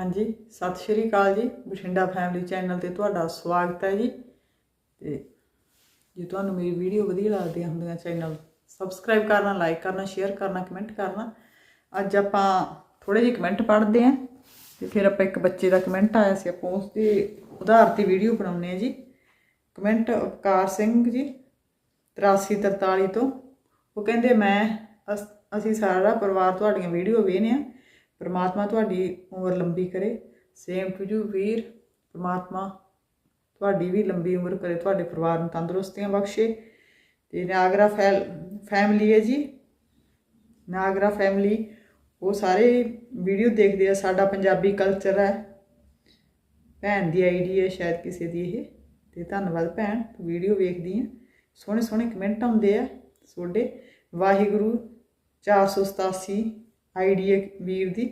ਹਾਂਜੀ, ਸਤਿ ਸ਼੍ਰੀ ਅਕਾਲ ਜੀ। ਬਠਿੰਡਾ ਫੈਮਿਲੀ ਚੈਨਲ ਤੇ ਤੁਹਾਡਾ ਸਵਾਗਤ ਹੈ ਜੀ। ਤੇ ਜੇ ਤੁਹਾਨੂੰ ਮੇਰੀ ਵੀਡੀਓ ਵਧੀਆ ਲੱਗਦੀਆਂ ਹੁੰਦੀਆਂ ਚੈਨਲ ਸਬਸਕ੍ਰਾਈਬ ਕਰਨਾ ਲਾਈਕ ਕਰਨਾ ਸ਼ੇਅਰ ਕਰਨਾ ਕਮੈਂਟ ਕਰਨਾ, ਅੱਜ ਆਪਾਂ ਥੋੜੇ ਜਿਹੇ ਕਮੈਂਟ ਪੜ੍ਹਦੇ ਆਂ ਤੇ ਫਿਰ ਆਪਾਂ ਇੱਕ ਬੱਚੇ ਦਾ ਕਮੈਂਟ ਆਇਆ ਸੀ। ਆਪਾਂ ਉਸ ਦੇ ਉਧਾਰ ਤੇ ਵੀਡੀਓ ਬਣਾਉਨੇ ਆ ਜੀ। ਕਮੈਂਟ ਅਵਕਾਰ ਸਿੰਘ ਜੀ 8343 ਤੋਂ। ਉਹ ਕਹਿੰਦੇ, ਮੈਂ ਅਸ- ਅਸੀਂ ਸਾਰਾ ਪਰਿਵਾਰ ਤੁਹਾਡੀਆਂ ਵੀਡੀਓ ਵੇਖਨੇ ਆ ਪਰਮਾਤਮਾ ਤੁਹਾਡੀ ਉਮਰ ਲੰਬੀ ਕਰੇ ਸੇਮ ਟੂ ਯੂ ਵੀਰ, ਪਰਮਾਤਮਾ ਤੁਹਾਡੀ ਵੀ ਲੰਬੀ ਉਮਰ ਕਰੇ, ਤੁਹਾਡੇ ਪਰਿਵਾਰ ਨੂੰ ਤੰਦਰੁਸਤੀਆਂ ਬਖਸ਼ੇ। ਤੇ ਨਾਗਰਾ ਫੈਲ ਫੈਮਿਲੀ ਹੈ ਜੀ। ਨਾਗਰਾ ਫੈਮਿਲੀ ਉਹ ਸਾਰੇ ਵੀਡੀਓ ਦੇਖਦੇ ਆ, ਸਾਡਾ ਪੰਜਾਬੀ ਕਲਚਰ ਹੈ। ਭੈਣ ਦੀ ਆਈਡੀ ਹੈ, ਸ਼ਾਇਦ ਕਿਸੇ ਦੀ ਇਹ। ਤੇ ਧੰਨਵਾਦ ਭੈਣ, ਤੂੰ ਵੀਡੀਓ ਵੇਖਦੀ ਆ ਸੋਹਣੇ ਸੋਹਣੇ ਕਮੈਂਟ ਆਉਂਦੇ ਆ ਤੁਹਾਡੇ। ਵਾਹਿਗੁਰੂ 487 ਆਈਡੀ ਵੀਰ ਦੀ।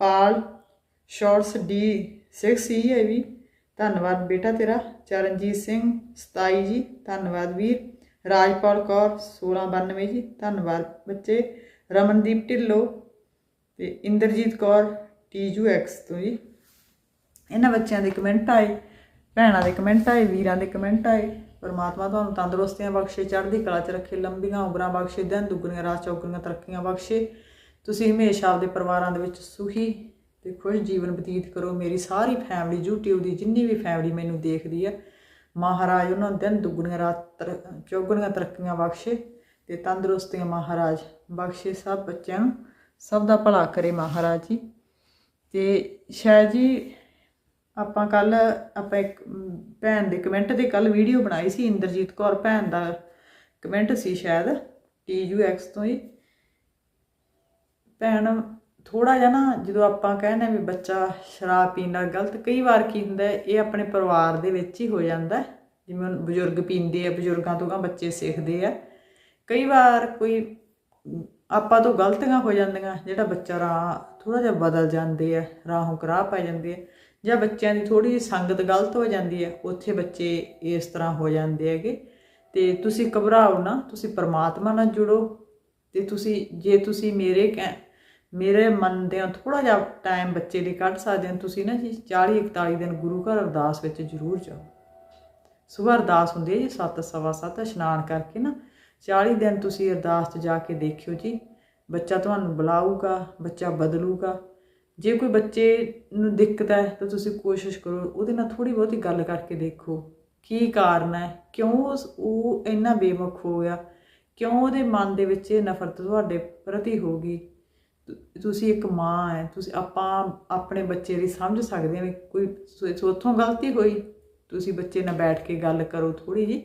ਪਾਲ, ਸ਼ਾਰਟਸ ਡੀ 6 ਹੀ ਹੈ ਵੀ। ਧੰਨਵਾਦ ਬੇਟਾ ਤੇਰਾ। ਚਰਨਜੀਤ ਸਿੰਘ 27 ਜੀ, ਧੰਨਵਾਦ ਵੀਰ। ਰਾਜਪਾਲ ਕੌਰ 1692 ਜੀ, ਧੰਨਵਾਦ ਬੱਚੇ। ਰਮਨਦੀਪ ਢਿੱਲੋਂ ਤੇ ਇੰਦਰਜੀਤ ਕੌਰ, ਟੀਜੂ ਐਕਸ ਤੋਂ ਜੀ। ਇਹਨਾਂ ਬੱਚਿਆਂ ਦੇ ਕਮੈਂਟ ਆਏ, ਭੈਣਾਂ ਦੇ ਕਮੈਂਟ ਆਏ, ਵੀਰਾਂ ਦੇ ਕਮੈਂਟ ਆਏ। ਪਰਮਾਤਮਾ ਤੁਹਾਨੂੰ ਤੰਦਰੁਸਤੀਆਂ ਬਖਸ਼ੇ, ਚੜ੍ਹਦੀ ਕਲਾ 'ਚ ਰੱਖੇ, ਲੰਬੀਆਂ ਉਮਰਾਂ ਬਖਸ਼ੇ, ਦਿਨ ਦੁੱਗਣੀਆਂ, ਰਾਤ ਚੌਗਣੀਆਂ ਤਰੱਕੀਆਂ ਬਖਸ਼ੇ। ਤੁਸੀਂ ਹਮੇਸ਼ਾ ਆਪਦੇ ਪਰਿਵਾਰਾਂ ਦੇ ਵਿੱਚ ਸੁਖੀ ਤੇ ਖੁਸ਼ ਜੀਵਨ ਬਤੀਤ ਕਰੋ। ਮੇਰੀ ਸਾਰੀ ਫੈਮਿਲੀ YouTube ਦੀ ਜਿੰਨੀ ਵੀ ਫੈਮਿਲੀ ਮੈਨੂੰ ਦੇਖਦੀ ਹੈ ਮਹਾਰਾਜ ਉਹਨਾਂ ਦਿਨ ਦੁੱਗਣੀਆਂ ਰਾਤ ਤਰ- ਚੌਗਣੀਆਂ ਤਰੱਕੀਆਂ ਬਖਸ਼ੇ ਤੇ ਤੰਦਰੁਸਤੀਆਂ ਮਹਾਰਾਜ ਬਖਸ਼ੇ। ਸਭ ਬੱਚਿਆਂ ਨੂੰ, ਸਭ ਦਾ ਭਲਾ ਕਰੇ ਮਹਾਰਾਜ ਜੀ। ਤੇ ਸ਼ਾਇਦ ਜੀ, ਆਪਾਂ ਕੱਲ, ਆਪਾਂ ਇੱਕ ਭੈਣ ਦੇ ਕਮੈਂਟ 'ਤੇ ਕੱਲ ਵੀਡੀਓ ਬਣਾਈ ਸੀ, ਇੰਦਰਜੀਤ ਕੌਰ ਭੈਣ ਦਾ ਕਮੈਂਟ ਸੀ ਸ਼ਾਇਦ TUX ਤੋਂ ਹੀ। ਭੈਣ ਥੋੜਾ ਜਿਹਾ ਨਾ ਜਦੋਂ ਆਪਾਂ ਕਹਿੰਦੇ ਵੀ ਬੱਚਾ ਸ਼ਰਾਬ ਪੀਣਾ ਗਲਤ, ਕਈ ਵਾਰ ਕੀ ਹੁੰਦਾ ਇਹ ਆਪਣੇ ਪਰਿਵਾਰ ਦੇ ਵਿੱਚ ਹੀ ਹੋ ਜਾਂਦਾ ਜਿਵੇਂ ਹੁਣ ਬਜ਼ੁਰਗ ਪੀਂਦੇ ਆ, ਬਜ਼ੁਰਗਾਂ ਤੋਂ ਗਾ ਬੱਚੇ ਸਿੱਖਦੇ ਆ। ਕਈ ਵਾਰ ਕੋਈ, ਆਪਾਂ ਤੋਂ ਗਲਤੀਆਂ ਹੋ ਜਾਂਦੀਆਂ, ਜਿਹੜਾ ਬੱਚਾ ਰਾਹ ਥੋੜਾ ਜਿਹਾ ਬਦਲ ਜਾਂਦੇ ਆ, ਰਾਹੋਂ ਕਰਾਹ ਪੈ ਜਾਂਦੇ ਆ, ਜਾਂ ਬੱਚਿਆਂ ਦੀ ਥੋੜੀ ਜਿਹੀ ਸੰਗਤ ਗਲਤ ਹੋ ਜਾਂਦੀ ਹੈ ਉੱਥੇ ਬੱਚੇ ਇਸ ਤਰ੍ਹਾਂ ਹੋ ਜਾਂਦੇ ਹੈਗੇ। ਤੇ ਤੁਸੀਂ ਘਬਰਾਓ ਨਾ, ਤੁਸੀਂ ਪਰਮਾਤਮਾ ਨਾਲ ਜੁੜੋ, ਤੇ ਤੁਸੀਂ, ਜੇ ਤੁਸੀਂ ਮੇਰੇ ਕਹਿ- ਮੇਰੇ ਮੰਨਦੇ ਹੋ ਥੋੜਾ ਜਿਹਾ ਟਾਈਮ ਬੱਚੇ ਲਈ ਕੱਢ ਸਕਦੇ ਹੋ। ਤੁਸੀਂ ਨਾ ਜੀ 40 41 ਦਿਨ ਗੁਰੂ ਘਰ ਅਰਦਾਸ ਵਿੱਚ ਜ਼ਰੂਰ ਜਾਓ। ਸਵੇਰ ਅਰਦਾਸ ਹੁੰਦੀ ਹੈ ਜੀ 7 ਸਵਾ 7 ਇਸ਼ਨਾਨ ਕਰਕੇ ਨਾ 40 ਦਿਨ ਤੁਸੀਂ ਅਰਦਾਸ 'ਚ ਜਾ ਕੇ ਦੇਖਿਓ ਜੀ। ਬੱਚਾ ਤੁਹਾਨੂੰ ਬੁਲਾਊਗਾ, ਬੱਚਾ ਬਦਲੂਗਾ। ਜੇ ਕੋਈ ਬੱਚੇ ਨੂੰ ਦਿੱਕਤ ਹੈ ਤਾਂ ਤੁਸੀਂ ਕੋਸ਼ਿਸ਼ ਕਰੋ ਉਹਦੇ ਨਾਲ ਥੋੜੀ ਬਹੁਤੀ ਗੱਲ ਕਰਕੇ ਦੇਖੋ। ਕੀ ਕਾਰਨ ਹੈ? ਕਿਉਂ ਉਸ- ਉਹ ਇੰਨਾ ਬੇਮੁਖ ਹੋ ਗਿਆ? ਕਿਉਂ ਉਹਦੇ ਮਨ ਦੇ ਵਿੱਚ ਇਹ ਨਫ਼ਰਤ ਤੁਹਾਡੇ ਪ੍ਰਤੀ ਹੋ ਗਈ? ਤੁਸੀਂ ਇੱਕ ਮਾਂ ਹੈ ਤੁਸੀਂ, ਆਪਾਂ ਆਪਣੇ ਬੱਚੇ ਦੀ ਸਮਝ ਸਕਦੇ ਹਾਂ ਵੀ ਕੋਈ ਉੱਥੋਂ ਗਲਤੀ ਹੋਈ, ਤੁਸੀਂ ਬੱਚੇ ਨਾਲ ਬੈਠ ਕੇ ਗੱਲ ਕਰੋ ਥੋੜੀ ਜੀ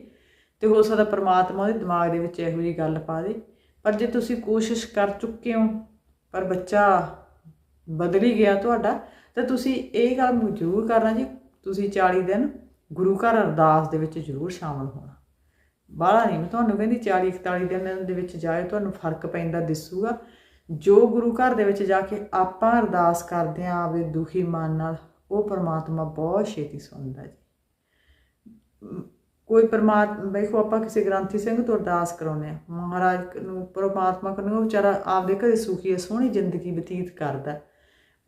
ਤੇ ਹੋ ਸਕਦਾ ਪਰਮਾਤਮਾ ਉਹਦੇ ਦਿਮਾਗ ਦੇ ਵਿੱਚ ਇਹੋ ਜੀ ਗੱਲ ਪਾ ਦੇ। ਪਰ ਜੇ ਤੁਸੀਂ ਕੋਸ਼ਿਸ਼ ਕਰ ਚੁੱਕੇ ਹੋ, ਪਰ ਬੱਚਾ ਬਦਲੀ ਗਿਆ ਤੁਹਾਡਾ, ਤਾਂ ਤੁਸੀਂ ਇਹ ਗੱਲ ਨੂੰ ਜ਼ਰੂਰ ਕਰਨਾ ਜੀ, ਤੁਸੀਂ 40 ਦਿਨ ਗੁਰੂ ਘਰ ਅਰਦਾਸ ਦੇ ਵਿੱਚ ਜ਼ਰੂਰ ਸ਼ਾਮਲ ਹੋਣਾ। ਬਾਹਲਾ ਨਹੀਂ ਮੈਂ ਤੁਹਾਨੂੰ ਕਹਿੰਦੀ 40 41 ਦਿਨ ਦੇ ਵਿੱਚ ਜਾਇਓ, ਤੁਹਾਨੂੰ ਫ਼ਰਕ ਪੈਂਦਾ ਦਿਸੂਗਾ। ਜੋ ਗੁਰੂ ਘਰ ਦੇ ਵਿੱਚ ਜਾ ਕੇ ਆਪਾਂ ਅਰਦਾਸ ਕਰਦੇ ਆਂ ਆਪਦੇ ਦੁਖੀ ਮਨ ਨਾਲ, ਉਹ ਪਰਮਾਤਮਾ ਬਹੁਤ ਛੇਤੀ ਸੁਣਦਾ ਜੀ। ਕੋਈ ਪਰਮਾਤਮਾ ਵੇਖੋ ਆਪਾਂ ਕਿਸੇ ਗ੍ਰੰਥੀ ਸਿੰਘ ਤੋਂ ਅਰਦਾਸ ਕਰਾਉਂਦੇ ਆ ਮਹਾਰਾਜ ਨੂੰ, ਪਰਮਾਤਮਾ ਨੂੰ, ਉਹ ਵਿਚਾਰਾ ਆਪਦੇ ਘਰੇ ਸੁਖੀ ਹੈ, ਸੋਹਣੀ ਜ਼ਿੰਦਗੀ ਬਤੀਤ ਕਰਦਾ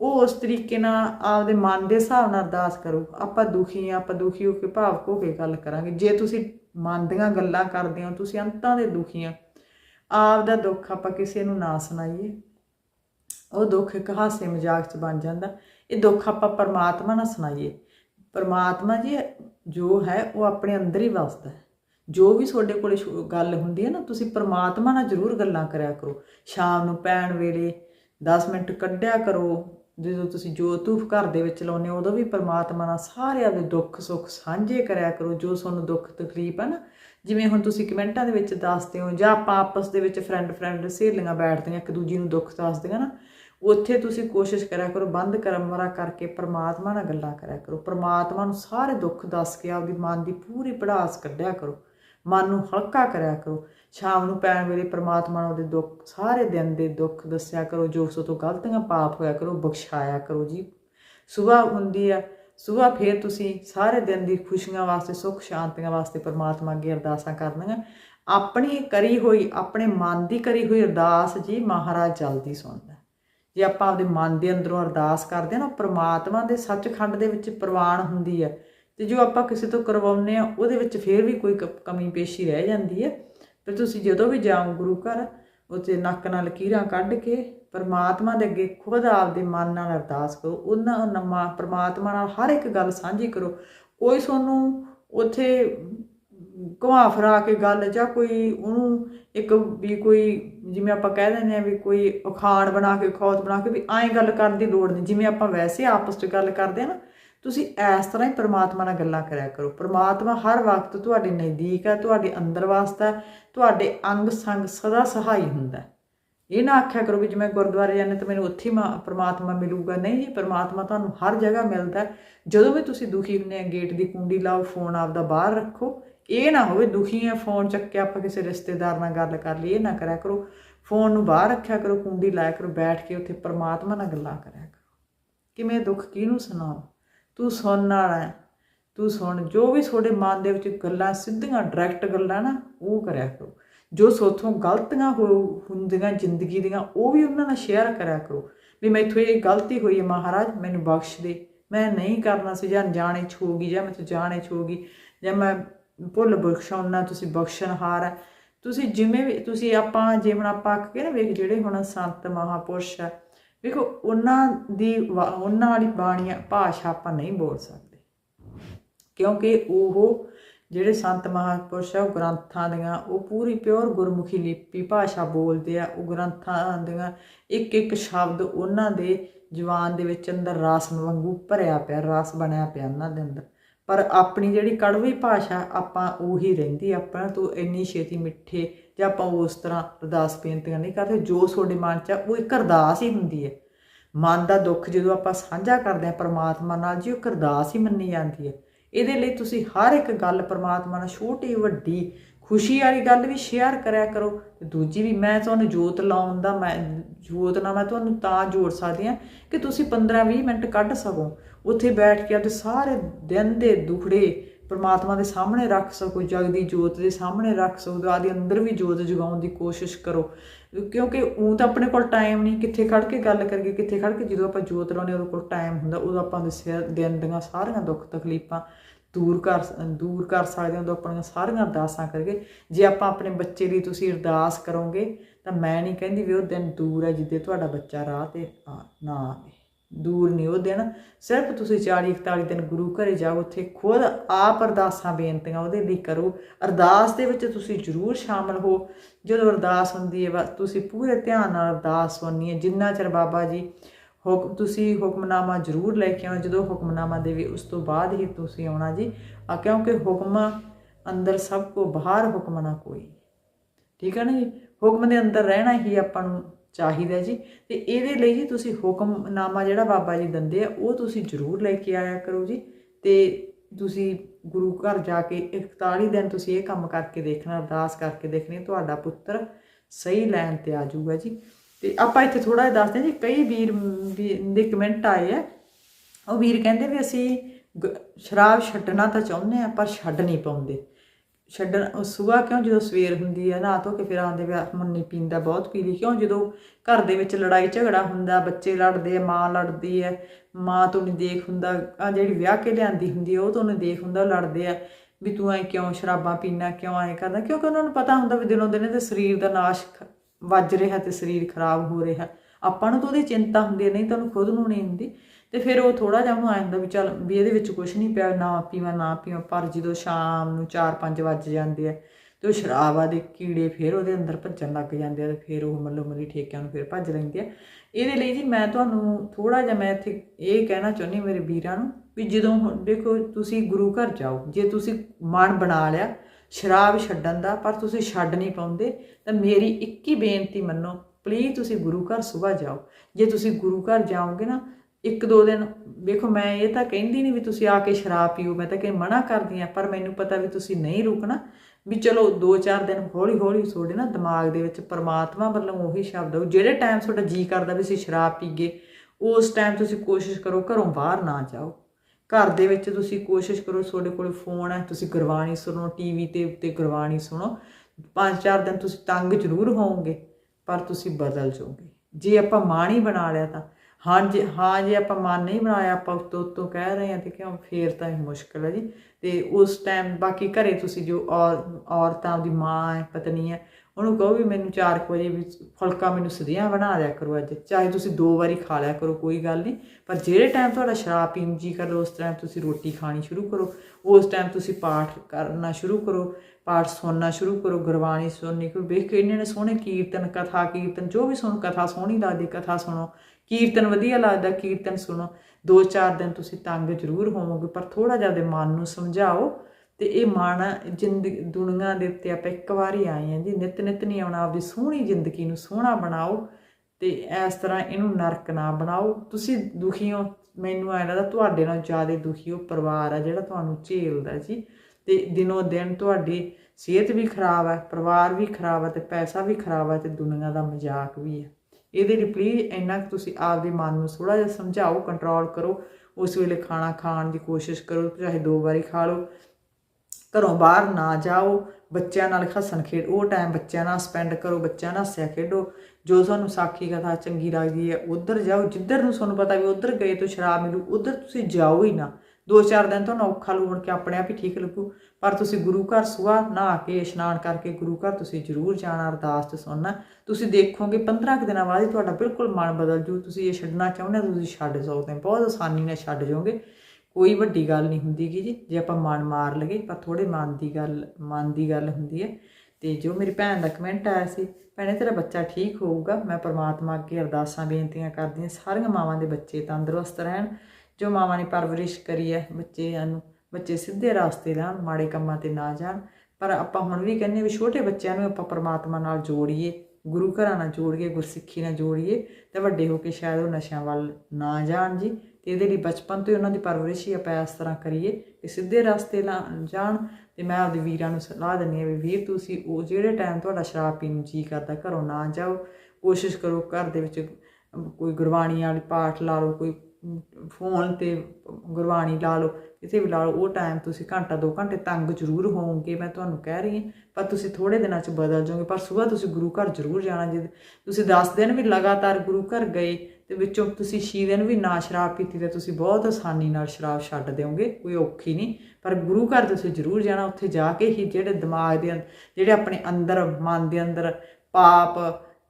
ਉਹ ਉਸ ਤਰੀਕੇ ਨਾਲ ਆਪਦੇ ਮਨ ਦੇ ਹਿਸਾਬ ਨਾਲ ਅਰਦਾਸ ਕਰੋ, ਆਪਾਂ ਦੁਖੀ ਆ ਆਪਾਂ ਦੁਖੀ ਹੋ ਕੇ ਭਾਵਕ ਹੋ ਕੇ ਗੱਲ ਕਰਾਂਗੇ। ਜੇ ਤੁਸੀਂ ਮਨ ਦੀਆਂ ਗੱਲਾਂ ਕਰਦੇ ਹੋ, ਤੁਸੀਂ ਅੰਤਾਂ ਦੇ ਦੁਖੀ ਆ ਆਪ ਦਾ ਦੁੱਖ ਆਪਾਂ ਕਿਸੇ ਨੂੰ ਨਾ ਸੁਣਾਈਏ। ਉਹ ਦੁੱਖ ਇੱਕ ਹਾਸੇ ਮਜ਼ਾਕ ਚ ਬਣ ਜਾਂਦਾ। ਇਹ ਦੁੱਖ ਆਪਾਂ ਪਰਮਾਤਮਾ ਨਾਲ ਸੁਣਾਈਏ। ਪਰਮਾਤਮਾ ਜੀ ਜੋ ਹੈ, ਉਹ ਆਪਣੇ ਅੰਦਰ ਹੀ ਵਸਦਾ ਹੈ। ਜੋ ਵੀ ਤੁਹਾਡੇ ਕੋਲੇ ਗੱਲ ਹੁੰਦੀ ਹੈ ਨਾ, ਤੁਸੀਂ ਪਰਮਾਤਮਾ ਨਾਲ ਜ਼ਰੂਰ ਗੱਲਾਂ ਕਰਿਆ ਕਰੋ। ਸ਼ਾਮ ਨੂੰ ਪੈਣ ਵੇਲੇ 10 ਮਿੰਟ ਕੱਢਿਆ ਕਰੋ। ਜਦੋਂ ਤੁਸੀਂ ਜੋ ਧੂਫ ਘਰ ਦੇ ਵਿੱਚ ਲਾਉਂਦੇ ਹੋ, ਉਦੋਂ ਵੀ ਪਰਮਾਤਮਾ ਨਾਲ ਸਾਰੇ ਆਪਦੇ ਦੁੱਖ ਸੁੱਖ ਸਾਂਝੇ ਕਰਿਆ ਕਰੋ। ਜੋ ਤੁਹਾਨੂੰ ਦੁੱਖ ਤਕਲੀਫ ਹੈ ਨਾ ਜਿਵੇਂ ਹੁਣ ਤੁਸੀਂ ਕਮੈਂਟਾਂ ਦੇ ਵਿੱਚ ਦੱਸਦੇ ਹੋ, ਜਾਂ ਆਪਾਂ ਆਪਸ ਦੇ ਵਿੱਚ ਫਰੈਂਡ ਫਰੈਂਡ ਸਹੇਲੀਆਂ ਬੈਠਦੀਆਂ, ਇੱਕ ਦੂਜੀ ਨੂੰ ਦੁੱਖ ਦੱਸਦੀਆਂ ਨਾ, ਉੱਥੇ ਤੁਸੀਂ ਕੋਸ਼ਿਸ਼ ਕਰਿਆ ਕਰੋ, ਬੰਦ ਕਰਮਰਾ ਕਰਕੇ ਪ੍ਰਮਾਤਮਾ ਨਾਲ ਗੱਲਾਂ ਕਰਿਆ ਕਰੋ। ਪ੍ਰਮਾਤਮਾ ਨੂੰ ਸਾਰੇ ਦੁੱਖ ਦੱਸ ਕੇ ਆਪਦੀ ਮਨ ਦੀ ਪੂਰੀ ਪੜਾਸ ਕੱਢਿਆ ਕਰੋ। ਮਨ ਨੂੰ ਹਲਕਾ ਕਰਿਆ ਕਰੋ। ਸ਼ਾਮ ਨੂੰ ਪੈਣ ਵੇਲੇ ਪ੍ਰਮਾਤਮਾ ਨੂੰ ਉਹਦੇ ਦੁੱਖ, ਸਾਰੇ ਦਿਨ ਦੇ ਦੁੱਖ ਦੱਸਿਆ ਕਰੋ, ਜੋ ਉਸ ਤੋਂ ਗਲਤੀਆਂ ਪਾਪ ਹੋਇਆ ਕਰੋ, ਬਖਸ਼ਾਇਆ ਕਰੋ ਜੀ। ਸਵੇਰ ਹੁੰਦੀ ਆ ਸਵੇਰ ਫੇਰ ਤੁਸੀਂ ਸਾਰੇ ਦਿਨ ਦੀ ਖੁਸ਼ੀਆਂ ਵਾਸਤੇ, ਸੁੱਖ ਸ਼ਾਂਤੀਆਂ ਵਾਸਤੇ ਪਰਮਾਤਮਾ ਅੱਗੇ ਅਰਦਾਸਾਂ ਕਰਨੀਆਂ। ਆਪਣੀ ਕਰੀ ਹੋਈ, ਆਪਣੇ ਮਨ ਦੀ ਕਰੀ ਹੋਈ ਅਰਦਾਸ ਜੀ ਮਹਾਰਾਜ ਜਲਦੀ ਸੁਣਦਾ। ਜੇ ਆਪਾਂ ਆਪਦੇ ਮਨ ਦੇ ਅੰਦਰੋਂ ਅਰਦਾਸ ਕਰਦੇ ਆ ਨਾ, ਪ੍ਰਮਾਤਮਾ ਦੇ ਸੱਚਖੰਡ ਦੇ ਵਿੱਚ ਪ੍ਰਵਾਨ ਹੁੰਦੀ ਹੈ। ਤੇ ਜੋ ਆਪਾਂ ਕਿਸੇ ਤੋਂ ਕਰਵਾਉਂਦੇ ਆ ਉਹਦੇ ਵਿੱਚ ਫੇਰ ਵੀ ਕੋਈ ਕ- ਕਮੀ ਪੇਸ਼ੀ ਰਹਿ ਜਾਂਦੀ ਹੈ। ਫਿਰ ਤੁਸੀਂ ਜਦੋਂ ਵੀ ਜਾਓ ਗੁਰੂ ਘਰ, ਉੱਥੇ ਨੱਕ ਨਾਲ ਲਕੀਰਾਂ ਕੱਢ ਕੇ ਪਰਮਾਤਮਾ ਦੇ ਅੱਗੇ ਖੁਦ ਆਪਦੇ ਮਨ ਨਾਲ ਅਰਦਾਸ ਕਰੋ, ਉਹਨਾਂ ਨਮਾ ਪਰਮਾਤਮਾ ਨਾਲ ਹਰ ਇੱਕ ਗੱਲ ਸਾਂਝੀ ਕਰੋ। ਕੋਈ ਤੁਹਾਨੂੰ ਉੱਥੇ ਘੁਮਾ ਫਰਾ ਕੇ ਗੱਲ ਜਾਂ ਕੋਈ ਉਹਨੂੰ ਇੱਕ ਵੀ ਕੋਈ ਜਿਵੇਂ ਆਪਾਂ ਕਹਿ ਦਿੰਦੇ ਆ ਵੀ ਕੋਈ ਅਖਾਣ ਬਣਾ ਕੇ, ਖੌਤ ਬਣਾ ਕੇ ਵੀ ਐਂ ਗੱਲ ਕਰਨ ਦੀ ਲੋੜ ਨਹੀਂ। ਜਿਵੇਂ ਆਪਾਂ ਵੈਸੇ ਆਪਸ 'ਚ ਗੱਲ ਕਰਦੇ ਆ ਨਾ, ਤੁਸੀਂ ਇਸ ਤਰ੍ਹਾਂ ਹੀ ਪਰਮਾਤਮਾ ਨਾਲ ਗੱਲਾਂ ਕਰਿਆ ਕਰੋ। ਪਰਮਾਤਮਾ ਹਰ ਵਕਤ ਤੁਹਾਡੇ ਨਜ਼ਦੀਕ ਹੈ, ਤੁਹਾਡੇ ਅੰਦਰ ਵਾਸਤਾ ਤੁਹਾਡੇ ਅੰਗ ਸੰਗ ਸਦਾ ਸਹਾਈ ਹੁੰਦਾ ਇਹ ਨਾ ਆਖਿਆ ਕਰੋ ਵੀ ਜਿਵੇਂ ਗੁਰਦੁਆਰੇ ਜਾਂਦੇ ਤਾਂ ਮੈਨੂੰ ਉੱਥੇ ਹੀ ਮਾ- ਪ੍ਰਮਾਤਮਾ ਮਿਲੂਗਾ। ਨਹੀਂ ਜੀ, ਪ੍ਰਮਾਤਮਾ ਤੁਹਾਨੂੰ ਹਰ ਜਗ੍ਹਾ ਮਿਲਦਾ ਜਦੋਂ ਵੀ ਤੁਸੀਂ ਦੁਖੀ ਹੁੰਦੇ ਆ, ਗੇਟ ਦੀ ਕੁੰਡੀ ਲਾਓ, ਫੋਨ ਆਪਦਾ ਬਾਹਰ ਰੱਖੋ। ਇਹ ਨਾ ਹੋਵੇ ਦੁਖੀ ਆ, ਫੋਨ ਚੱਕ ਕੇ ਆਪਾਂ ਕਿਸੇ ਰਿਸ਼ਤੇਦਾਰ ਨਾਲ ਗੱਲ ਕਰ ਲਈਏ ਇਹ ਨਾ ਕਰਿਆ ਕਰੋ। ਫੋਨ ਨੂੰ ਬਾਹਰ ਰੱਖਿਆ ਕਰੋ, ਕੁੰਡੀ ਲਾਇਆ ਕਰੋ, ਬੈਠ ਕੇ ਉੱਥੇ ਪ੍ਰਮਾਤਮਾ ਨਾਲ ਗੱਲਾਂ ਕਰਿਆ ਕਰੋ। ਕਿਵੇਂ ਦੁੱਖ ਕਿਹਨੂੰ ਸੁਣਾਓ? ਤੂੰ ਸੁਣਨ ਵਾਲਾ ਹੈ। ਤੂੰ ਸੁਣ, ਜੋ ਵੀ ਤੁਹਾਡੇ ਮਨ ਦੇ ਵਿੱਚ ਗੱਲਾਂ, ਸਿੱਧੀਆਂ, ਡਾਇਰੈਕਟ ਗੱਲਾਂ ਨਾ, ਉਹ ਕਰਿਆ ਕਰੋ। ਜੋ ਸੋਥੋਂ ਗਲਤੀਆਂ ਹੋ ਹੁੰਦੀਆਂ ਜ਼ਿੰਦਗੀ ਦੀਆਂ, ਉਹ ਵੀ ਉਹਨਾਂ ਨਾਲ ਸ਼ੇਅਰ ਕਰਿਆ ਕਰੋ। ਵੀ ਮੈਥੋਂ ਇਹ ਗਲਤੀ ਹੋਈ ਹੈ, ਮਹਾਰਾਜ ਮੈਨੂੰ ਬਖਸ਼ ਦੇ। ਮੈਂ ਨਹੀਂ ਕਰਨਾ ਸੀ, ਜਾਂ ਜਾਣੇ ਛੋਗੀ ਜਾਂ ਮੈਂ ਮੈਥੋਂ ਜਾਣੇ ਛੋਗੀ ਜਾਂ ਮੈਂ ਭੁੱਲ ਬਖਸ਼ਾਉਣਾ ਤੁਸੀਂ ਬਖਸ਼ਣਹਾਰ ਹੈ ਤੁਸੀਂ ਜਿਵੇਂ ਵੀ, ਤੁਸੀਂ ਆਪਾਂ ਜਿਵੇਂ ਆਪਾਂ ਆਖ ਕੇ ਨਾ ਵੇਖ, ਜਿਹੜੇ ਹੁਣ ਸੰਤ ਮਹਾਪੁਰਸ਼ ਹੈ ਵੇਖੋ, ਉਹਨਾਂ ਦੀ ਵਾ- ਉਹਨਾਂ ਵਾਲੀ ਬਾਣੀ ਭਾਸ਼ਾ ਆਪਾਂ ਨਹੀਂ ਬੋਲ ਸਕਦੇ। ਕਿਉਂਕਿ ਉਹ ਜਿਹੜੇ ਸੰਤ ਮਹਾਪੁਰਸ਼ ਆ, ਉਹ ਗ੍ਰੰਥਾਂ ਦੀਆਂ, ਉਹ ਪੂਰੀ ਪਿਓਰ ਗੁਰਮੁਖੀ ਲਿਪੀ ਭਾਸ਼ਾ ਬੋਲਦੇ ਆ, ਉਹ ਗ੍ਰੰਥਾਂ ਦੀਆਂ ਇੱਕ ਇੱਕ ਸ਼ਬਦ ਉਹਨਾਂ ਦੇ ਜਵਾਨ ਦੇ ਵਿੱਚ ਅੰਦਰ ਰਸ ਵਾਂਗੂ ਭਰਿਆ ਪਿਆ, ਰਸ ਬਣਿਆ ਪਿਆ ਉਹਨਾਂ ਦੇ ਅੰਦਰ। ਪਰ ਆਪਣੀ ਜਿਹੜੀ ਕੜਵੀ ਭਾਸ਼ਾ, ਆਪਾਂ ਉਹੀ ਰਹਿੰਦੀ ਆਪਣਾ ਤੋਂ ਇੰਨੀ ਛੇਤੀ ਮਿੱਠੇ ਜਾਂ ਆਪਾਂ ਉਸ ਤਰ੍ਹਾਂ ਅਰਦਾਸ ਬੇਨਤੀਆਂ ਨਹੀਂ ਕਰਦੇ, ਜੋ ਤੁਹਾਡੇ ਮਨ 'ਚ ਆ, ਉਹ ਇੱਕ ਅਰਦਾਸ ਹੀ ਹੁੰਦੀ ਹੈ ਮਨ ਦਾ ਦੁੱਖ ਜਦੋਂ ਆਪਾਂ ਸਾਂਝਾ ਕਰਦੇ ਹਾਂ ਪਰਮਾਤਮਾ ਨਾਲ ਜੀ, ਉਹ ਅਰਦਾਸ ਹੀ ਮੰਨੀ ਜਾਂਦੀ ਹੈ ਇਹਦੇ ਲਈ ਤੁਸੀਂ ਹਰ ਇੱਕ ਗੱਲ ਪਰਮਾਤਮਾ ਨਾਲ ਛੋਟੀ ਵੱਡੀ ਖੁਸ਼ੀ ਵਾਲੀ ਗੱਲ ਵੀ ਸ਼ੇਅਰ ਕਰਿਆ ਕਰੋ ਤੇ ਦੂਜੀ ਵੀ ਮੈਂ ਤੁਹਾਨੂੰ ਜੋਤ ਲਾਉਣ ਦਾ ਮੈਂ ਜੋਤ ਨਾਲ ਮੈਂ ਤੁਹਾਨੂੰ ਤਾਂ ਜੋੜ ਸਕਦੀ ਹਾਂ ਕਿ ਤੁਸੀਂ 15-20 ਮਿੰਟ ਕੱਢ ਸਕੋ। ਉੱਥੇ ਬੈਠ ਕੇ ਆਪਣੇ ਸਾਰੇ ਦਿਨ ਦੇ ਦੁਖੜੇ ਪਰਮਾਤਮਾ ਦੇ ਸਾਹਮਣੇ ਰੱਖ ਸਕੋ, ਜਗ ਦੀ ਜੋਤ ਦੇ ਸਾਹਮਣੇ ਰੱਖ ਸਕੋ ਆਦੇ ਅੰਦਰ ਵੀ ਜੋਤ ਜਗਾਉਣ ਦੀ ਕੋਸ਼ਿਸ਼ ਕਰੋ। ਕਿਉਂਕਿ ਉਹ ਤਾਂ ਆਪਣੇ ਕੋਲ ਟਾਈਮ ਨਹੀਂ, ਕਿੱਥੇ ਖੜ ਕੇ ਗੱਲ ਕਰੀਏ, ਕਿੱਥੇ ਖੜ ਕੇ ਜਦੋਂ ਆਪਾਂ ਜੋਤ ਲਾਉਂਦੇ ਉਹਦੇ ਕੋਲ ਟਾਈਮ ਹੁੰਦਾ, ਉਦੋਂ ਆਪਾਂ ਦੇ ਸਿਰ ਦਿਨ ਦੀਆਂ ਸਾਰੀਆਂ ਦੁੱਖ ਤਕਲੀਫਾਂ ਦੂਰ ਕਰ ਦੂਰ ਕਰ ਸਕਦੇ ਹਾਂ, ਉਦੋਂ ਆਪਣੀਆਂ ਸਾਰੀਆਂ ਅਰਦਾਸਾਂ ਕਰਕੇ ਜੇ ਆਪਾਂ ਆਪਣੇ ਬੱਚੇ ਲਈ ਤੁਸੀਂ ਅਰਦਾਸ ਕਰੋਗੇ, ਤਾਂ ਮੈਂ ਨਹੀਂ ਕਹਿੰਦੀ ਵੀ ਉਹ ਦਿਨ ਦੂਰ ਹੈ, ਜਿੱਦੇ ਤੁਹਾਡਾ ਬੱਚਾ ਰਾਹ ਤੇ ਨਾ ਆਵੇ। ਦੂਰ ਨਹੀਂ ਉਹ ਦਿਨ। ਸਿਰਫ ਤੁਸੀਂ 40 41 ਦਿਨ ਗੁਰੂ ਘਰੇ ਜਾਓ, ਉੱਥੇ ਖੁਦ ਆਪ ਅਰਦਾਸਾਂ ਬੇਨਤੀਆਂ ਉਹਦੇ ਲਈ ਕਰੋ। ਅਰਦਾਸ ਦੇ ਵਿੱਚ ਤੁਸੀਂ ਜ਼ਰੂਰ ਸ਼ਾਮਲ ਹੋ। ਜਦੋਂ ਅਰਦਾਸ ਹੁੰਦੀ ਹੈ, ਬਸ ਤੁਸੀਂ ਪੂਰੇ ਧਿਆਨ ਨਾਲ ਅਰਦਾਸ ਸੁਣਨੀ ਹੈ। ਜਿੰਨਾ ਚਿਰ ਬਾਬਾ ਜੀ ਹੁਕਮ ਤੁਸੀਂ ਹੁਕਮਨਾਮਾ ਜ਼ਰੂਰ ਲੈ ਕੇ ਆਉਣਾ ਜਦੋਂ ਹੁਕਮਨਾਮਾ ਦੇਵੇ ਉਸ ਤੋਂ ਬਾਅਦ ਹੀ ਤੁਸੀਂ ਆਉਣਾ ਜੀ। ਆ ਕਿਉਂਕਿ ਹੁਕਮ ਅੰਦਰ ਸਭ ਕੋ ਬਾਹਰ ਹੁਕਮ ਨਾ ਕੋਈ। ਠੀਕ ਹੈ ਨਾ ਜੀ? ਹੁਕਮ ਦੇ ਅੰਦਰ ਰਹਿਣਾ ਹੀ ਆਪਾਂ ਨੂੰ ਚਾਹੀਦਾ ਜੀ। ਤੇ ਇਹਦੇ ਲਈ ਜੀ ਤੁਸੀਂ ਹੁਕਮਨਾਮਾ ਜਿਹੜਾ ਬਾਬਾ ਜੀ ਦਿੰਦੇ ਆ, ਉਹ ਤੁਸੀਂ ਜ਼ਰੂਰ ਲੈ ਕੇ ਆਇਆ ਕਰੋ ਜੀ। ਤੇ ਤੁਸੀਂ ਗੁਰੂ ਘਰ ਜਾ ਕੇ 41 ਦਿਨ ਤੁਸੀਂ ਇਹ ਕੰਮ ਕਰਕੇ ਦੇਖਣਾ, ਅਰਦਾਸ ਕਰਕੇ ਦੇਖਣੀ, ਤੁਹਾਡਾ ਪੁੱਤਰ ਸਹੀ ਲਾਈਨ ਤੇ ਆ ਜਾਊਗਾ ਜੀ। ਤੇ ਆਪਾਂ ਇੱਥੇ ਥੋੜਾ ਜਿਹਾ ਦੱਸਦੇ ਹਾਂ ਜੀ, ਕਈ ਵੀਰ ਵੀ- ਦੇ ਕਮੈਂਟ ਆਏ ਆ। ਉਹ ਵੀਰ ਕਹਿੰਦੇ ਵੀ ਅਸੀਂ ਗ- ਸ਼ਰਾਬ ਛੱਡਣਾ ਤਾਂ ਚਾਹੁੰਦੇ ਆ, ਪਰ ਛੱਡ ਨਹੀਂ ਪਾਉਂਦੇ। ਛੱਡਣ ਸਵੇਰ ਕਿਉਂ ਜਦੋਂ ਸਵੇਰ ਹੁੰਦੀ ਹੈ ਨਹਾ ਧੋ ਕੇ ਫਿਰ ਆਉਂਦੇ ਵੀ ਮੰਨੀ ਪੀਂਦਾ ਬਹੁਤ ਪੀ ਲਈ ਕਿਉਂ ਜਦੋਂ ਘਰ ਦੇ ਵਿੱਚ ਲੜਾਈ ਝਗੜਾ ਹੁੰਦਾ, ਬੱਚੇ ਲੜਦੇ ਆ, ਮਾਂ ਲੜਦੀ ਹੈ ਮਾਂ ਤੋਂ ਨਹੀਂ ਦੇਖ ਹੁੰਦਾ ਆ ਜਿਹੜੀ ਵਿਆਹ ਕੇ ਲਿਆਂਦੀ ਹੁੰਦੀ ਉਹ ਤੋਂ ਨਹੀਂ ਦੇਖ ਹੁੰਦਾ, ਉਹ ਲੜਦੇ ਆ, ਵੀ ਤੂੰ ਐ ਕਿਉਂ ਸ਼ਰਾਬਾਂ ਪੀਣਾ ਕਿਉਂ ਐ ਕਰਦਾ, ਕਿਉਂਕਿ ਉਹਨਾਂ ਨੂੰ ਪਤਾ ਹੁੰਦਾ ਵੀ ਦਿਨੋਂ ਦਿਨ ਇਹਦੇ ਸਰੀਰ ਦਾ ਨਾਸ਼ ਵੱਜ ਰਿਹਾ ਤੇ ਸਰੀਰ ਖਰਾਬ ਹੋ ਰਿਹਾ। ਆਪਾਂ ਨੂੰ ਤਾਂ ਉਹਦੀ ਚਿੰਤਾ ਹੁੰਦੀ ਹੈ ਨਹੀਂ ਤੁਹਾਨੂੰ ਖੁਦ ਨੂੰ ਨਹੀਂ ਹੁੰਦੀ ਤੇ ਫਿਰ ਉਹ ਥੋੜਾ ਜਿਹਾ ਉਹਨੂੰ ਜਾਂਦਾ ਵੀ ਚੱਲ ਵੀ ਇਹਦੇ ਵਿੱਚ ਕੁਝ ਨਹੀਂ ਪਿਆ, ਨਾ ਪੀਵਾਂ ਨਾ ਪੀਵਾਂ, ਪਰ ਜਦੋਂ ਸ਼ਾਮ ਨੂੰ 4-5 ਵੱਜ ਜਾਂਦੇ ਆ ਤੇ ਉਹ ਸ਼ਰਾਬਾਂ ਦੇ ਕੀੜੇ ਫਿਰ ਉਹਦੇ ਅੰਦਰ ਭੱਜਣ ਲੱਗ ਜਾਂਦੇ ਆ ਤੇ ਫਿਰ ਉਹ ਮੱਲੋ ਮੱਲੀ ਠੇਕਿਆਂ ਨੂੰ ਫਿਰ ਭੱਜ ਲੈਂਦੇ ਆ। ਇਹਦੇ ਲਈ ਜੀ ਮੈਂ ਤੁਹਾਨੂੰ ਥੋੜਾ ਜਿਹਾ ਮੈਂ ਇੱਥੇ ਇਹ ਕਹਿਣਾ ਚਾਹੁੰਦੀ ਮੇਰੇ ਵੀਰਾਂ ਨੂੰ ਵੀ ਜਦੋਂ ਹੁਣ ਦੇਖੋ ਤੁਸੀਂ ਗੁਰੂ ਘਰ ਜਾਓ, ਜੇ ਤੁਸੀਂ ਮਨ ਬਣਾ ਲਿਆ ਸ਼ਰਾਬ ਛੱਡਣ ਦਾ ਪਰ ਤੁਸੀਂ ਛੱਡ ਨਹੀਂ ਪਾਉਂਦੇ, ਤਾਂ ਮੇਰੀ ਇੱਕ ਹੀ ਬੇਨਤੀ ਮੰਨੋ ਪਲੀਜ਼ ਤੁਸੀਂ ਗੁਰੂ ਘਰ ਸੁਬਾ ਜਾਓ। ਜੇ ਤੁਸੀਂ ਗੁਰੂ ਘਰ ਜਾਓਗੇ ਨਾ ਇੱਕ ਦੋ ਦਿਨ, ਵੇਖੋ ਮੈਂ ਇਹ ਤਾਂ ਕਹਿੰਦੀ ਨਹੀਂ ਵੀ ਤੁਸੀਂ ਆ ਕੇ ਸ਼ਰਾਬ ਪੀਓ, ਮੈਂ ਤਾਂ ਕਿ ਮਨਾ ਕਰਦੀ ਆ, ਪਰ ਮੈਨੂੰ ਪਤਾ ਵੀ ਤੁਸੀਂ ਨਹੀਂ ਰੁਕਣਾ, ਵੀ ਚਲੋ 2-4 ਦਿਨ ਹੌਲੀ ਹੌਲੀ ਤੁਹਾਡੇ ਨਾ ਦਿਮਾਗ ਦੇ ਵਿੱਚ ਪਰਮਾਤਮਾ ਵੱਲੋਂ ਉਹੀ ਸ਼ਬਦ ਆਉ ਜਿਹੜੇ ਟਾਈਮ ਤੁਹਾਡਾ ਜੀ ਕਰਦਾ ਵੀ ਅਸੀਂ ਸ਼ਰਾਬ ਪੀਗੇ, ਉਸ ਟਾਈਮ ਤੁਸੀਂ ਕੋਸ਼ਿਸ਼ ਕਰੋ ਘਰੋਂ ਬਾਹਰ ਨਾ ਜਾਓ। ਘਰ ਦੇ ਵਿੱਚ ਤੁਸੀਂ ਕੋਸ਼ਿਸ਼ ਕਰੋ, ਤੁਹਾਡੇ ਕੋਲ ਫੋਨ ਹੈ, ਤੁਸੀਂ ਗੁਰਬਾਣੀ ਸੁਣੋ ਟੀਵੀ ਤੇ ਉੱਤੇ ਗੁਰਬਾਣੀ ਸੁਣੋ, ਪੰਜ ਚਾਰ ਦਿਨ ਤੁਸੀਂ ਤੰਗ ਜ਼ਰੂਰ ਹੋਵੋਗੇ, ਪਰ ਤੁਸੀਂ ਬਦਲ ਜਾਓਗੇ। ਜੇ ਆਪਾਂ ਮਾਣ ਹੀ ਬਣਾ ਲਿਆ ਤਾਂ ਹਾਂ ਜੇ ਹਾਂ ਜੇ ਆਪਾਂ ਮਨ ਨਹੀਂ ਬਣਾਇਆ, ਆਪਾਂ ਉੱਤੋਂ ਉੱਤੋਂ ਕਹਿ ਰਹੇ ਹਾਂ ਤੇ ਕਿਉਂ? ਫੇਰ ਤਾਂ ਇਹ ਮੁਸ਼ਕਲ ਹੈ ਜੀ। ਤੇ ਉਸ ਟਾਈਮ ਬਾਕੀ ਘਰੇ ਤੁਸੀਂ ਜੋ ਔਰ, ਔਰਤਾਂ ਦੀ ਮਾਂ ਹੈ, ਪਤਨੀ ਹੈ, ਉਹਨੂੰ ਕਹੋ ਵੀ ਮੈਨੂੰ 4 ਵਜੇ ਵੀ ਫੁਲਕਾ ਮੈਨੂੰ ਸਦੀਆਂ ਬਣਾ ਦਿਆ ਕਰੋ ਅੱਜ। ਚਾਹੇ ਤੁਸੀਂ ਦੋ ਵਾਰੀ ਖਾ ਲਿਆ ਕਰੋ, ਕੋਈ ਗੱਲ ਨਹੀਂ। ਪਰ ਜਿਹੜੇ ਟਾਈਮ ਤੁਹਾਡਾ ਸ਼ਰਾਬ ਪੀਣ ਨੂੰ ਜੀ ਕਰੋ ਉਸ ਟਾਈਮ ਤੁਸੀਂ ਰੋਟੀ ਖਾਣੀ ਸ਼ੁਰੂ ਕਰੋ। ਉਸ ਟਾਈਮ ਤੁਸੀਂ ਪਾਠ ਕਰਨਾ ਸ਼ੁਰੂ ਕਰੋ, ਪਾਠ ਸੁਣਨਾ ਸ਼ੁਰੂ ਕਰੋ, ਗੁਰਬਾਣੀ ਸੁਣਨੀ ਕੋਈ ਵੇਖ ਕੇ ਇੰਨੇ ਨੇ ਸੋਹਣੇ ਕੀਰਤਨ, ਕਥਾ, ਕੀਰਤਨ, ਜੋ ਵੀ ਸੁਣ, ਕਥਾ ਸੋਹਣੀ ਲੱਗਦੀ, ਕਥਾ ਸੁਣੋ। ਕੀਰਤਨ ਵਧੀਆ ਲੱਗਦਾ, ਕੀਰਤਨ ਸੁਣੋ। ਦੋ ਚਾਰ ਦਿਨ ਤੁਸੀਂ ਤੰਗ ਜ਼ਰੂਰ ਹੋਵੋਗੇ, ਪਰ ਥੋੜਾ ਜਿਹਾ ਦੇ ਮਨ ਨੂੰ ਸਮਝਾਓ ਤੇ ਇਹ ਮਨ ਜ਼ਿੰਦਗੀ ਦੁਨੀਆ ਦੇ ਉੱਤੇ ਆਪਾਂ ਇੱਕ ਵਾਰੀ ਆਏ ਹਾਂ ਜੀ ਨਿਤ ਨਿਤ ਨਹੀਂ ਆਉਣਾ, ਆਪਦੀ ਸੋਹਣੀ ਜ਼ਿੰਦਗੀ ਨੂੰ ਸੋਹਣਾ ਬਣਾਓ ਤੇ ਇਸ ਤਰ੍ਹਾਂ ਇਹਨੂੰ ਨਰਕ ਨਾ ਬਣਾਓ। ਤੁਸੀਂ ਦੁਖੀ ਹੋ, ਮੈਨੂੰ ਐ ਲੱਗਦਾ ਤੁਹਾਡੇ ਨਾਲ ਜ਼ਿਆਦਾ ਦੁਖੀ ਉਹ ਪਰਿਵਾਰ ਆ ਜਿਹੜਾ ਤੁਹਾਨੂੰ ਝੇਲਦਾ ਜੀ। ਤੇ ਦਿਨੋ ਦਿਨ ਤੁਹਾਡੀ ਸਿਹਤ ਵੀ ਖਰਾਬ ਹੈ ਪਰਿਵਾਰ ਵੀ ਖਰਾਬ ਹੈ ਤੇ ਪੈਸਾ ਵੀ ਖਰਾਬ ਹੈ ਤੇ ਦੁਨੀਆ ਦਾ ਮਜ਼ਾਕ ਵੀ ਹੈ ਇਹਦੇ ਲਈ ਪਲੀਜ਼ ਇੰਨਾ ਕੁ ਤੁਸੀਂ ਆਪਦੇ ਮਨ ਨੂੰ ਥੋੜਾ ਜਿਹਾ ਸਮਝਾਓ ਕੰਟਰੋਲ ਕਰੋ, ਉਸ ਵੇਲੇ ਖਾਣਾ ਖਾਣ ਦੀ ਕੋਸ਼ਿਸ਼ ਕਰੋ, ਚਾਹੇ ਦੋ ਵਾਰੀ ਖਾ ਲਓ। ਘਰੋਂ ਬਾਹਰ ਨਾ ਜਾਓ, ਬੱਚਿਆਂ ਨਾਲ ਹੱਸਣ ਖੇਡ, ਉਹ ਟਾਈਮ ਬੱਚਿਆਂ ਨਾਲ ਸਪੈਂਡ ਕਰੋ, ਬੱਚਿਆਂ ਨਾਲ ਹੱਸਿਆ ਖੇਡੋ। ਜੋ ਤੁਹਾਨੂੰ ਸਾਖੀ ਕਥਾ ਚੰਗੀ ਲੱਗਦੀ ਹੈ, ਉਧਰ ਜਾਓ, ਜਿੱਧਰ ਨੂੰ ਤੁਹਾਨੂੰ ਪਤਾ ਵੀ ਉਧਰ ਗਏ ਤੋਂ ਸ਼ਰਾਬ ਮਿਲੂ, ਉਧਰ ਤੁਸੀਂ ਜਾਓ ਹੀ ਨਾ। ਦੋ ਚਾਰ ਦਿਨ ਤੁਹਾਨੂੰ ਔਖਾ ਲੱਗਣ ਕੇ ਆਪਣੇ ਆਪ ਹੀ ਠੀਕ ਲੱਗੂ। ਪਰ ਤੁਸੀਂ ਗੁਰੂ ਘਰ ਸੁਆ, ਨਹਾ ਕੇ, ਇਸ਼ਨਾਨ ਕਰਕੇ ਗੁਰੂ ਘਰ ਤੁਸੀਂ ਜ਼ਰੂਰ ਜਾਣਾ, ਅਰਦਾਸ ਤੇ ਸੁਣਨਾ। ਤੁਸੀਂ ਦੇਖੋਗੇ 15 ਕੁ ਦਿਨਾਂ ਬਾਅਦ ਹੀ ਤੁਹਾਡਾ ਬਿਲਕੁਲ ਮਨ ਬਦਲ ਜੂ। ਤੁਸੀਂ ਇਹ ਛੱਡਣਾ ਚਾਹੁੰਦੇ ਹੋ, ਤੁਸੀਂ ਛੱਡ ਸਕਦੇ ਹੋ ਬਹੁਤ ਆਸਾਨੀ ਨਾਲ ਛੱਡ ਜਾਓਗੇ। ਕੋਈ ਵੱਡੀ ਗੱਲ ਨਹੀਂ ਹੁੰਦੀ ਕਿ ਜੀ। ਜੇ ਆਪਾਂ ਮਨ ਮਾਰ ਲਗੇ ਪਰ ਥੋੜੇ ਮਨ ਦੀ ਗੱਲ, ਮਨ ਦੀ ਗੱਲ ਹੁੰਦੀ ਹੈ। ਤੇ ਜੋ ਮੇਰੀ ਭੈਣ ਦਾ ਕਮੈਂਟ ਆਇਆ ਸੀ, ਭੈਣੇ, ਤੇਰਾ ਬੱਚਾ ਠੀਕ ਹੋਊਗਾ। ਮੈਂ ਪਰਮਾਤਮਾ ਅੱਗੇ ਅਰਦਾਸਾਂ, ਬੇਨਤੀਆਂ ਕਰਦੀ ਹਾਂ, ਸਾਰੀਆਂ ਮਾਵਾਂ ਦੇ ਬੱਚੇ ਤੰਦਰੁਸਤ ਰਹਿਣ। ਜੋ ਮਾਵਾਂ ਨੇ ਪਰਵਰਿਸ਼ ਕਰੀ ਹੈ ਬੱਚਿਆਂ ਨੂੰ, ਬੱਚੇ ਸਿੱਧੇ ਰਾਸਤੇ ਲਾਣ ਮਾੜੇ ਕੰਮਾਂ ਤੇ ਨਾ ਜਾਣ। ਪਰ ਆਪਾਂ ਹੁਣ ਵੀ ਕਹਿੰਦੇ ਵੀ ਛੋਟੇ ਬੱਚਿਆਂ ਨੂੰ ਆਪਾਂ ਪਰਮਾਤਮਾ ਨਾਲ ਜੋੜੀਏ, ਗੁਰੂ ਘਰਾਂ ਨਾਲ ਜੋੜੀਏ, ਗੁਰਸਿੱਖੀ ਨਾਲ ਜੋੜੀਏ, ਤੇ ਵੱਡੇ ਹੋ ਕੇ ਸ਼ਾਇਦ ਉਹ ਨਸ਼ਿਆਂ ਵੱਲ ਨਾ ਜਾਣ ਜੀ। ਤੇ ਇਹਦੇ ਲਈ ਬਚਪਨ ਤੋਂ ਹੀ ਉਹਨਾਂ ਦੀ ਪਰਵਰਿਸ਼ ਹੀ ਆਪਾਂ ਇਸ ਤਰ੍ਹਾਂ ਕਰੀਏ ਕਿ ਸਿੱਧੇ ਰਸਤੇ ਲਾ, ਜਾਣ। ਤੇ ਮੈਂ ਆਪਦੇ ਵੀਰਾਂ ਨੂੰ ਸਲਾਹ ਦਿੰਦੀ ਹਾਂ ਵੀ ਵੀਰ ਤੁਸੀਂ ਉਹ ਜਿਹੜੇ ਟਾਈਮ ਤੁਹਾਡਾ ਸ਼ਰਾਬ ਪੀਣ ਨੂੰ ਜੀ ਕਰਦਾ, ਘਰੋਂ ਨਾ ਜਾਓ। ਕੋਸ਼ਿਸ਼ ਕਰੋ ਘਰ ਦੇ ਵਿੱਚ ਕੋਈ ਗੁਰਬਾਣੀ ਵਾਲੀ ਪਾਠ ਲਾ ਲਓ, ਕੋਈ ਫੋਨ ਤੇ ਗੁਰਬਾਣੀ ਲਾ ਲਓ ਕਿਤੇ ਵੀ ਲਾ ਲਓ, ਉਹ ਟਾਈਮ ਤੁਸੀਂ ਘੰਟਾ ਦੋ ਘੰਟੇ ਤੰਗ ਜ਼ਰੂਰ ਹੋਵੋਗੇ, ਮੈਂ ਤੁਹਾਨੂੰ ਕਹਿ ਰਹੀ ਹਾਂ, ਪਰ ਤੁਸੀਂ ਥੋੜੇ ਦਿਨਾਂ 'ਚ ਬਦਲ ਜਾਓਗੇ, ਪਰ ਸਵੇਰ ਤੁਸੀਂ ਗੁਰੂ ਘਰ ਜ਼ਰੂਰ ਜਾਣਾ ਜੇ ਤੁਸੀਂ 10 ਦਿਨ ਵੀ ਲਗਾਤਾਰ ਗੁਰੂ ਘਰ ਗਏ, ਤੇ ਵਿੱਚੋਂ ਤੁਸੀਂ 6 ਦਿਨ ਵੀ ਨਾ ਸ਼ਰਾਬ ਪੀਤੀ, ਤੇ ਤੁਸੀਂ ਬਹੁਤ ਆਸਾਨੀ ਨਾਲ ਸ਼ਰਾਬ ਛੱਡ ਦਿਓਗੇ, ਕੋਈ ਔਖੀ ਨਹੀਂ, ਪਰ ਗੁਰੂ ਘਰ ਤੁਸੀਂ ਜ਼ਰੂਰ ਜਾਣਾ, ਉੱਥੇ ਜਾ ਕੇ ਹੀ ਜਿਹੜੇ ਦਿਮਾਗ ਦੇ ਅੰਦਰ ਜਿਹੜੇ ਆਪਣੇ ਅੰਦਰ, ਮਨ ਦੇ ਅੰਦਰ ਪਾਪ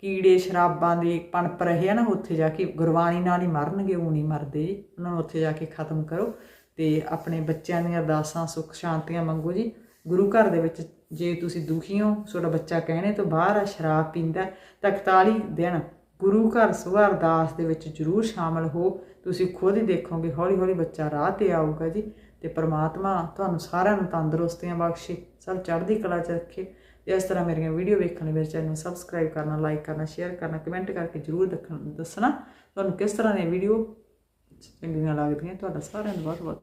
ਕੀੜੇ, ਸ਼ਰਾਬਾਂ ਦੇ ਪਣਪ ਰਹੇ ਆ ਨਾ ਉੱਥੇ ਜਾ ਕੇ, ਗੁਰਬਾਣੀ ਨਾਲ ਹੀ ਮਰਨਗੇ ਉਹ ਨਹੀਂ ਮਰਦੇ। ਜੀ ਉਹਨਾਂ ਨੂੰ ਉੱਥੇ ਜਾ ਕੇ ਖਤਮ ਕਰੋ ਤੇ ਆਪਣੇ ਬੱਚਿਆਂ ਦੀਆਂ ਅਰਦਾਸਾਂ, ਸੁੱਖ ਸ਼ਾਂਤੀਆਂ ਮੰਗੋ ਜੀ। ਗੁਰੂ ਘਰ ਦੇ ਵਿੱਚ ਜੇ ਤੁਸੀਂ ਦੁਖੀ ਹੋ, ਤੁਹਾਡਾ ਬੱਚਾ ਕਹਿਣੇ ਤੋਂ ਬਾਹਰ ਆ, ਸ਼ਰਾਬ ਪੀਂਦਾ, ਤਾਂ 41 ਦਿਨ ਗੁਰੂ ਘਰ ਸੁਆ ਅਰਦਾਸ ਦੇ ਵਿੱਚ ਜ਼ਰੂਰ ਸ਼ਾਮਲ ਹੋ। ਤੁਸੀਂ ਖੁਦ ਹੀ ਦੇਖੋਗੇ ਹੌਲੀ ਹੌਲੀ ਬੱਚਾ ਰਾਹ ਤੇ ਆਊਗਾ ਜੀ ਤੇ ਪ੍ਰਮਾਤਮਾ ਤੁਹਾਨੂੰ ਸਾਰਿਆਂ ਨੂੰ ਤੰਦਰੁਸਤੀਆਂ ਬਖਸ਼ੇ, ਸਭ ਚੜ੍ਹਦੀ ਕਲਾ ਚ ਰੱਖੇ। ਤੇ ਇਸ ਤਰ੍ਹਾਂ ਮੇਰੀਆਂ ਵੀਡੀਓ ਵੇਖਣ ਲਈ ਮੇਰੇ ਚੈਨਲ ਨੂੰ ਸਬਸਕ੍ਰਾਈਬ ਕਰਨਾ ਲਾਈਕ ਕਰਨਾ ਸ਼ੇਅਰ ਕਰਨਾ ਕਮੈਂਟ ਕਰਕੇ ਜ਼ਰੂਰ ਦੱਖਣ- ਦੱਸਣਾ। ਤੁਹਾਨੂੰ ਕਿਸ ਤਰ੍ਹਾਂ ਦੀਆਂ ਵੀਡੀਓ ਚੰਗੀਆਂ ਲੱਗਦੀਆਂ, ਤੁਹਾਡਾ ਸਾਰਿਆਂ ਦਾ ਬਹੁਤ ਬਹੁਤ